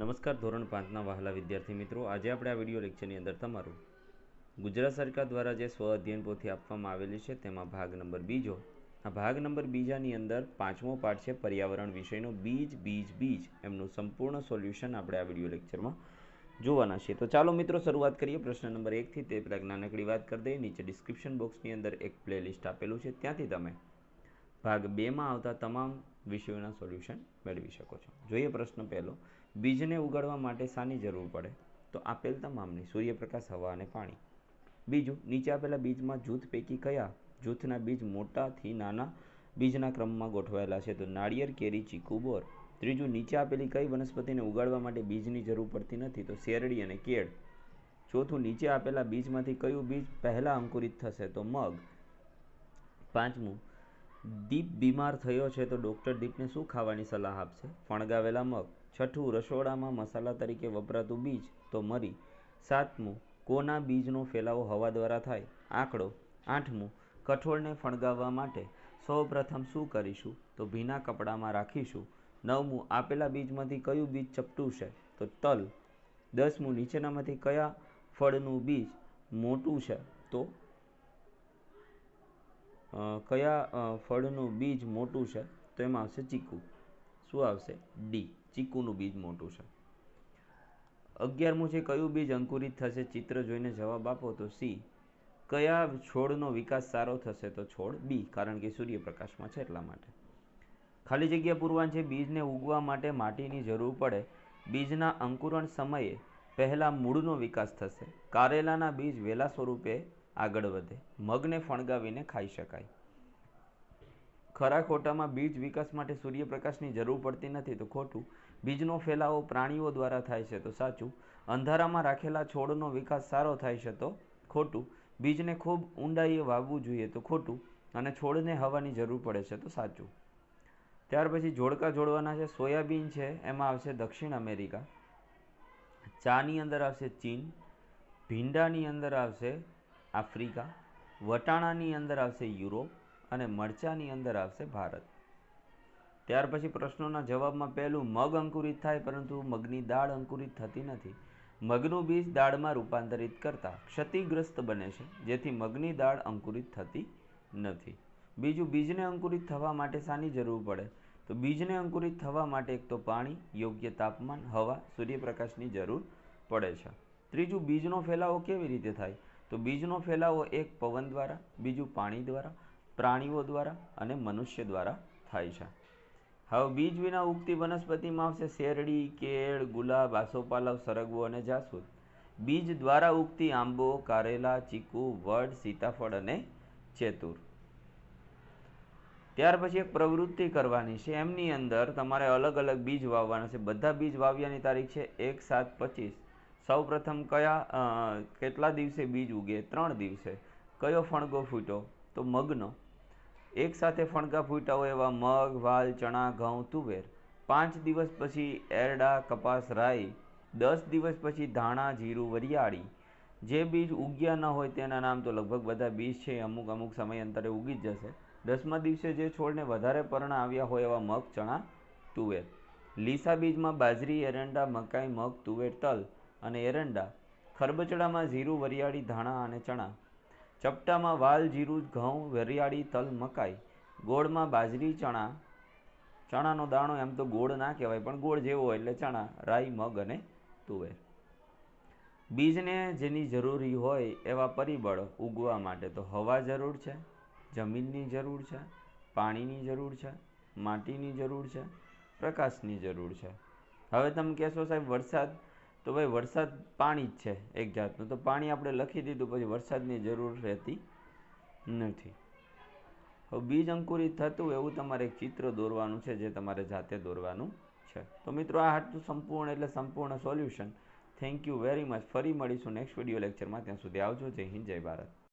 નમસ્કાર ધોરણ પાંચના વહાલા વિદ્યાર્થી મિત્રો. આજે આપણે આ વીડિયો લેક્ચરની અંદર તમારું ગુજરાત સરકાર દ્વારા જે સ્વ અધ્યયન પોથી આપવામાં આવેલી છે તેમાં ભાગ નંબર બીજો આ ભાગ નંબર બીજાની અંદર પાંચમો પાઠ છે પર્યાવરણ વિષયનો બીજ બીજ બીજ એમનું સંપૂર્ણ સોલ્યુશન આપણે આ વીડિયો લેક્ચરમાં જોવાના છે તો ચાલો મિત્રો શરૂઆત કરીએ. પ્રશ્ન નંબર એકથી તે પહેલાં નાનકડી વાત કરી દઈએ. નીચે ડિસ્ક્રિપ્શન બોક્સની અંદર એક પ્લેલિસ્ટ આપેલું છે. ત્યાંથી તમે ભાગ બેમાં આવતા તમામ વિષયોના સોલ્યુશન મેળવી શકો છો. જોઈએ પ્રશ્ન પહેલો, બીજને ઉગાડવા માટે શાની જરૂર પડે? તો આપેલ તમામની સૂર્યપ્રકાશ, હવા અને પાણી. બીજું, નીચે આપેલા બીજમાં જૂથ પૈકી કયા? જૂથના બીજ મોટાથી નાના બીજના ક્રમમાં ગોઠવાયેલા છે. તો નાળિયેર, કેરી, ચીકુ, બોર. ત્રીજું, નીચે આપેલી કઈ વનસ્પતિને ઉગાડવા માટે બીજની જરૂર પડતી નથી? તો શેરડી અને કેળ. ચોથું, નીચે આપેલા બીજમાંથી કયું બીજ પહેલાં અંકુરિત થશે? તો મગ. પાંચમું દીપ બીમાર થયો છે તો ડૉક્ટર દીપને શું ખાવાની સલાહ આપશે? ફણગાવેલા મગ, છઠ્ઠું રસોડામાં મસાલા તરીકે વપરાતું બીજ તો મરી. સાતમું, કોના બીજનો ફેલાવો હવા દ્વારા થાય? આંકડો, આઠમું, કઠોળને ફણગાવવા માટે સૌ પ્રથમ શું કરીશું? તો ભીના કપડામાં રાખીશું. નવમું, આપેલા બીજમાંથી કયું બીજ ચપટું છે? તો તલ. દસમું, નીચેનામાંથી કયા ફળનું બીજ મોટું છે? તો કયા ફળનું બીજ મોટું છે તો એમાં આવશે ચીકુ. શું આવશે? ડી, ચીકુનું બીજ મોટું છે. અગિયારમું છે, કયું બીજ અંકુરિત થશે? ચિત્ર જોઈને જવાબ આપો તો સી. કયા છોડનો વિકાસ સારો થશે તો છોડ બી, કારણ કે સૂર્યપ્રકાશમાં છે એટલા માટે. ખાલી જગ્યા પૂરવાન છે, બીજને ઉગવા માટે માટીની જરૂર પડે. બીજના અંકુરણ સમયે પહેલાં મૂળનો વિકાસ થશે. કારેલાના બીજ વેલા સ્વરૂપે આગળ વધે. મગને ફણગાવીને ખાઈ શકાય. ખરા ખોટામાં બીજ વિકાસ માટે સૂર્યપ્રકાશની જરૂર પડતી નથી તો ખોટું. બીજનો ફેલાવો પ્રાણીઓ દ્વારા થાય છે તો સાચું. અંધારામાં રાખેલા છોડનો વિકાસ સારો થાય છે તો ખોટું. બીજને ખૂબ ઊંડાઈએ વાવવું જોઈએ તો ખોટું. અને છોડને હવાની જરૂર પડે છે તો સાચું. ત્યાર પછી જોડકા જોડવાના છે. સોયાબીન છે, એમાં આવશે દક્ષિણ અમેરિકા. ચાની અંદર આવશે ચીન. ભીંડાની અંદર આવશે આફ્રિકા, વટાણાની અંદર આવશે યુરોપ અને મરચાની અંદર આવશે ભારત. ત્યાર પછી પ્રશ્નોના જવાબમાં પહેલું મગ અંકુરિત થાય, પરંતુ મગની દાળ અંકુરિત થતી નથી. મગનું બીજ દાળમાં રૂપાંતરિત કરતા ક્ષતિગ્રસ્ત બને છે, જેથી મગની દાળ અંકુરિત થતી નથી. બીજું, બીજને અંકુરિત થવા માટે શાની જરૂર પડે? તો બીજને અંકુરિત થવા માટે એક તો પાણી, યોગ્ય તાપમાન, હવા, સૂર્યપ્રકાશની જરૂર પડે છે. ત્રીજું, બીજનો ફેલાવો કેવી રીતે થાય? તો બીજનો ફેલાવો એક પવન દ્વારા, બીજું પાણી દ્વારા, પ્રાણીઓ દ્વારા અને મનુષ્ય દ્વારા થાય છે. હવે બીજ વિના ઉગતી વનસ્પતિમાં આવશે શેરડી, કેળ, ગુલાબ, આસોપાલવ, સરગવો અને જાસૂદ. બીજ દ્વારા ઉગતી આંબો, કારેલા, ચીકુ, વડ, સીતાફળ અને ચેતુર. ત્યાર પછી એક પ્રવૃત્તિ કરવાની છે. એમની અંદર તમારે અલગ અલગ બીજ વાવવાના છે. બધા બીજ વાવ્યાની તારીખ છે એક સાત પચીસ. સૌ પ્રથમ કયા કેટલા દિવસે બીજ ઉગે? ત્રણ દિવસે. કયો ફણગો ફૂટ્યો? તો મગનો. એક સાથે ફણગા ફૂટ્યા હોય એવા મગ, વાલ, ચણા, ઘઉં, તુવેર. પાંચ દિવસ પછી એરડા, કપાસ, રાઈ. દસ દિવસ પછી ધાણા, જીરું, વરિયાળી. જે બીજ ઉગ્યા ન હોય તેના નામ તો લગભગ બધા બીજ છે, અમુક અમુક સમય અંતરે ઉગી જ જશે. દસમા દિવસે જે છોડને વધારે પર્ણ આવ્યા હોય એવા મગ, ચણા, તુવેર. લીસા બીજમાં બાજરી, એરંડા, મકાઈ, મગ, તુવેર, તલ. અને એરંડા, ખરબચડામાં જીરું, વરિયાળી, ધાણા અને ચણા, ચપટામાં વાલ, જીરું, ઘઉં, વરિયાળી, તલ, મકાઈ, ગોળમાં બાજરી, ચણા, ચણાનો દાણો, એમ તો ગોળ ના કહેવાય, પણ ગોળ જેવો એટલે ચણા, રાઈ, મગ અને તુવેર. બીજને જેની જરૂરી હોય એવા પરિબળ ઉગવા માટે તો હવા જરૂર છે, જમીનની જરૂર છે, પાણીની જરૂર છે, માટીની જરૂર છે, પ્રકાશની જરૂર છે. હવે તમે કહેશો સાહેબ, વરસાદ તો ભાઈ વરસાદ પાણી જ છે એક જાતનું. તો પાણી આપણે લખી દીધું, પછી વરસાદની જરૂર રહેતી નથી. હવે બીજ અંકુરિત થતું એવું તમારે એક ચિત્ર દોરવાનું છે, જે તમારે જાતે દોરવાનું છે. તો મિત્રો, આ હતું સંપૂર્ણ એટલે સંપૂર્ણ solution. Thank you very much ફરી મળીશું નેક્સ્ટ વીડિયો લેક્ચરમાં ત્યાં સુધી આવજો. જય હિન્દ, જય ભારત.